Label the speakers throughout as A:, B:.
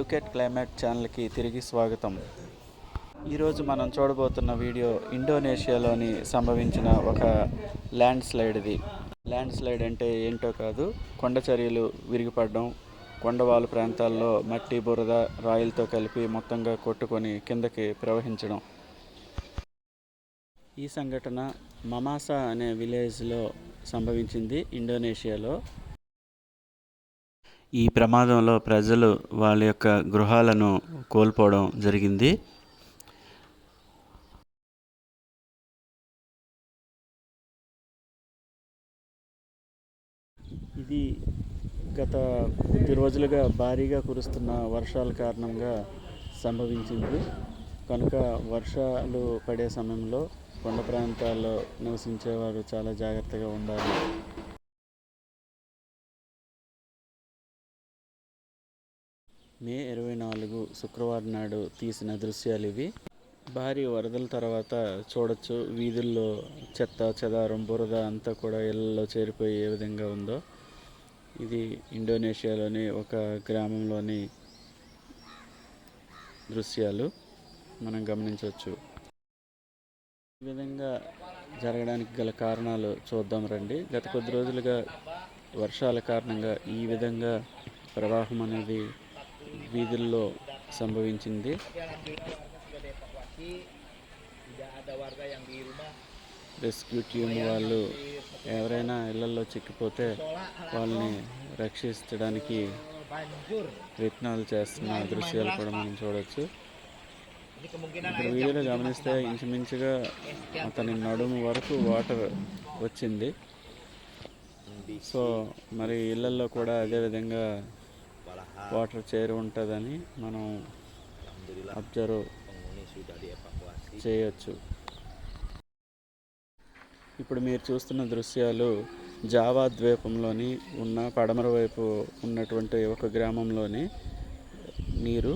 A: Look at climate ఛానల్కి తిరిగి స్వాగతం. ఈరోజు మనం చూడబోతున్న వీడియో ఇండోనేషియాలోని సంభవించిన ఒక ల్యాండ్ స్లైడ్ ఇది ల్యాండ్ స్లైడ్ అంటే ఏంటో కాదు కొండ చర్యలు విరిగిపడడం కొండవాలు ప్రాంతాల్లో మట్టి బురద రాయిలతో కలిపి మొత్తంగా కొట్టుకొని కిందకి ప్రవహించడం. ఈ సంఘటన మమాసా అనే విలేజ్లో సంభవించింది ఇండోనేషియాలో. ఈ ప్రమాదంలో ప్రజలు వాళ్ళ యొక్క గృహాలను కోల్పోవడం జరిగింది. ఇది గత కొద్ది రోజులుగా భారీగా కురుస్తున్న వర్షాల కారణంగా సంభవించింది. కనుక వర్షాలు పడే సమయంలో కొండ ప్రాంతాల్లో నివసించేవారు చాలా జాగ్రత్తగా ఉండాలి. మే ఇరవై నాలుగు శుక్రవారం నాడు తీసిన దృశ్యాలు ఇవి. భారీ వరదల తర్వాత చూడొచ్చు వీధుల్లో చెత్త చెదారం బురద అంతా కూడా ఇళ్ళలో చేరిపోయి ఏ విధంగా ఉందో. ఇది ఇండోనేషియాలోని ఒక గ్రామంలోని దృశ్యాలు. మనం గమనించవచ్చు. ఈ విధంగా జరగడానికి గల కారణాలు చూద్దాం రండి. గత కొద్ది రోజులుగా వర్షాల కారణంగా ఈ విధంగా ప్రవాహం అనేది వీధుల్లో సంభవించింది. రెస్క్యూ టీమ్ వాళ్ళు ఎవరైనా ఇళ్ళలో చిక్కిపోతే వాళ్ళని రక్షించడానికి ప్రయత్నాలు చేస్తున్న దృశ్యాలు కూడా మనం చూడవచ్చు ఇక్కడ వీడియోలో గమనిస్తే ఇంచుమించుగా అతని నడుము వరకు వాటర్ వచ్చింది. సో మరి ఇళ్ళల్లో కూడా అదే విధంగా వాటర్ చేరి ఉంటుందని మనం అబ్జర్వ్ చేయొచ్చు. ఇప్పుడు మీరు చూస్తున్న దృశ్యాలు జావా ద్వీపంలోని ఉన్న పడమర వైపు ఉన్నటువంటి ఒక గ్రామంలోని నీరు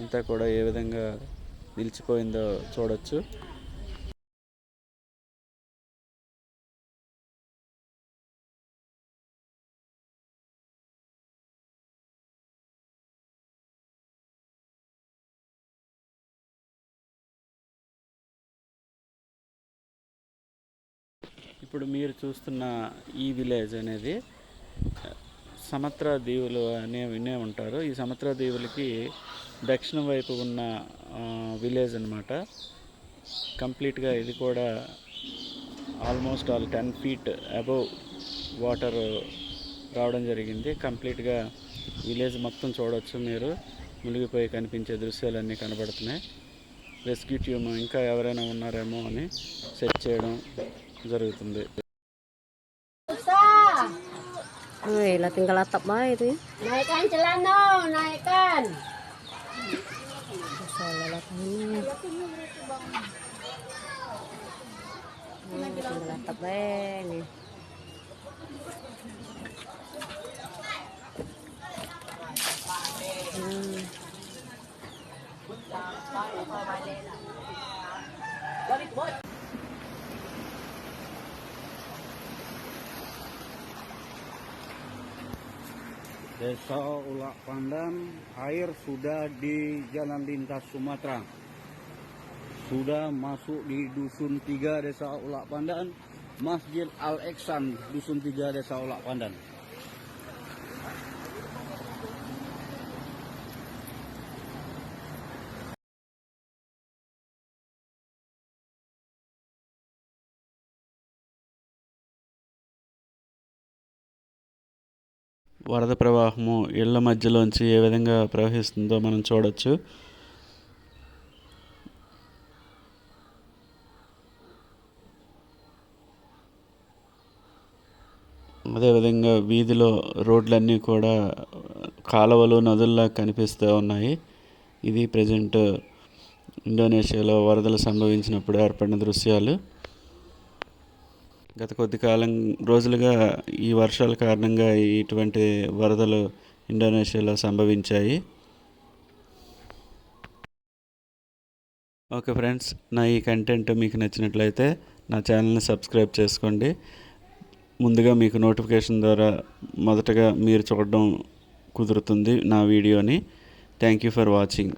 A: అంతా కూడా ఏ విధంగా నిలిచిపోయిందో చూడొచ్చు. ఇప్పుడు మీరు చూస్తున్న ఈ విలేజ్ అనేది సమత్ర దీవులు అనే వినే ఉంటారు. ఈ సమత్ర దీవులకి దక్షిణం వైపు ఉన్న విలేజ్ అనమాట కంప్లీట్గా ఇది కూడా almost all ten feet above water రావడం జరిగింది. కంప్లీట్గా విలేజ్ మొత్తం చూడవచ్చు మీరు. మునిగిపోయి కనిపించే దృశ్యాలన్నీ కనబడుతున్నాయి. రెస్క్యూ ట్యూమ్ ఇంకా ఎవరైనా ఉన్నారేమో అని సెట్ చేయడం జరుగుతుంది
B: Ay, lating kalatap ba itu? ya?
C: Naikkan celana, naikkan.
B: Sa lalatang ini. Hmm, lating kalatap ba ini? Hmm.
D: Desa Ulak Pandan, air sudah di jalan lintas Sumatera. Sudah masuk di Dusun 3 Desa Ulak Pandan, Masjid Al-Eksan, Dusun 3 Desa Ulak Pandan.
A: వరద ప్రవాహము ఇళ్ళ మధ్యలోంచి ఏ విధంగా ప్రవహిస్తుందో మనం చూడొచ్చు. అదేవిధంగా వీధిలో రోడ్లన్నీ కూడా కాలువలు నదుల్లా కనిపిస్తూ ఉన్నాయి. ఇది ప్రజెంట్ ఇండోనేషియాలో వరదలు సంభవించినప్పుడు ఏర్పడిన దృశ్యాలు. గత కొద్ది కాలం రోజులుగా ఈ వర్షాల కారణంగా ఇటువంటి వరదలు ఇండోనేషియాలో సంభవించాయి. ఓకే ఫ్రెండ్స్ నా ఈ కంటెంట్ మీకు నచ్చినట్లయితే నా ఛానల్ని సబ్స్క్రైబ్ చేసుకోండి. ముందుగా మీకు నోటిఫికేషన్ ద్వారా మొదటగా మీరు చూడడం కుదురుతుంది నా వీడియోని. Thank you for watching.